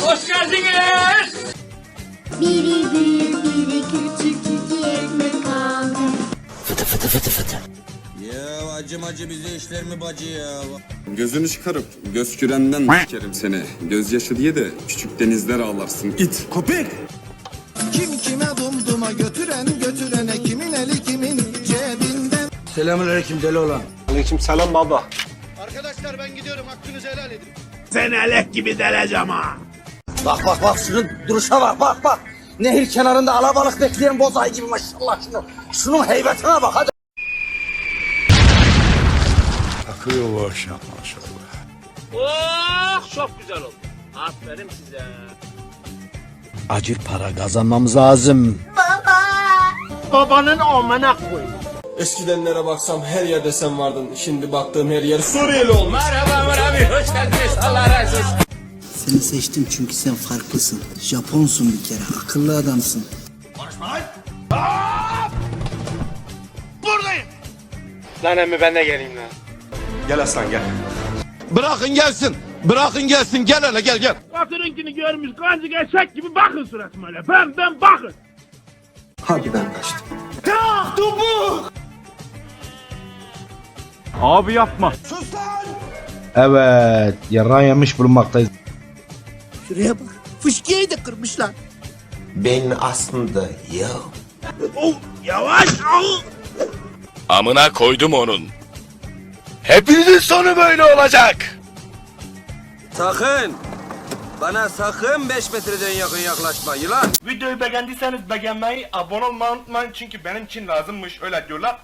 Hoş geldiniz. Biri büyük biri küçük iki ekmek kaldı. Ya acım acı bize işler mi bacı ya? Gözünü çıkarıp göz kürenden sikerim seni. Gözyaşı diye de küçük denizler ağlarsın. İt. Köpek. Kim kime dumduma götüren götürene kimin eli kimin cebinden Selamünaleyküm deli olan. Bak bak bak şunun duruşa bak bak bak Nehir kenarında alabalık bekleyen bozay gibi maşallah şunu Şunun heybetine bak hadi Oh çok güzel oldu. Aferin size. Acil para kazanmamız lazım Babanın amına koy. Eskidenlere baksam her yerde sen vardın. Şimdi baktığım her yer Suriyeli olmuş. Merhaba Bey, hoş geldiniz. Allah razı olsun. Seni seçtim çünkü sen farklısın. Japonsun bir kere, akıllı adamsın. Lan emmi ben de geleyim lan. Bırakın gelsin bırakın gelsin gel hele gel gel Batırınkini görmüş kancı gerçek gibi bakın suratıma öyle. Ben ben bakın. Hadi ben kaçtım. Evet, yaran yemiş bulunmaktayız. Şuraya bak. Fışkiyeyi de kırmışlar. Ben aslında ya Yavaş. Au. Amına koydum onun. Hepinizin sonu böyle olacak. Sakın. Bana sakın 5 metreden yakın yaklaşma yılan. Videoyu beğendiyseniz beğenmeyi, abone olmayı unutmayın çünkü benim için lazımmış öyle diyorlar.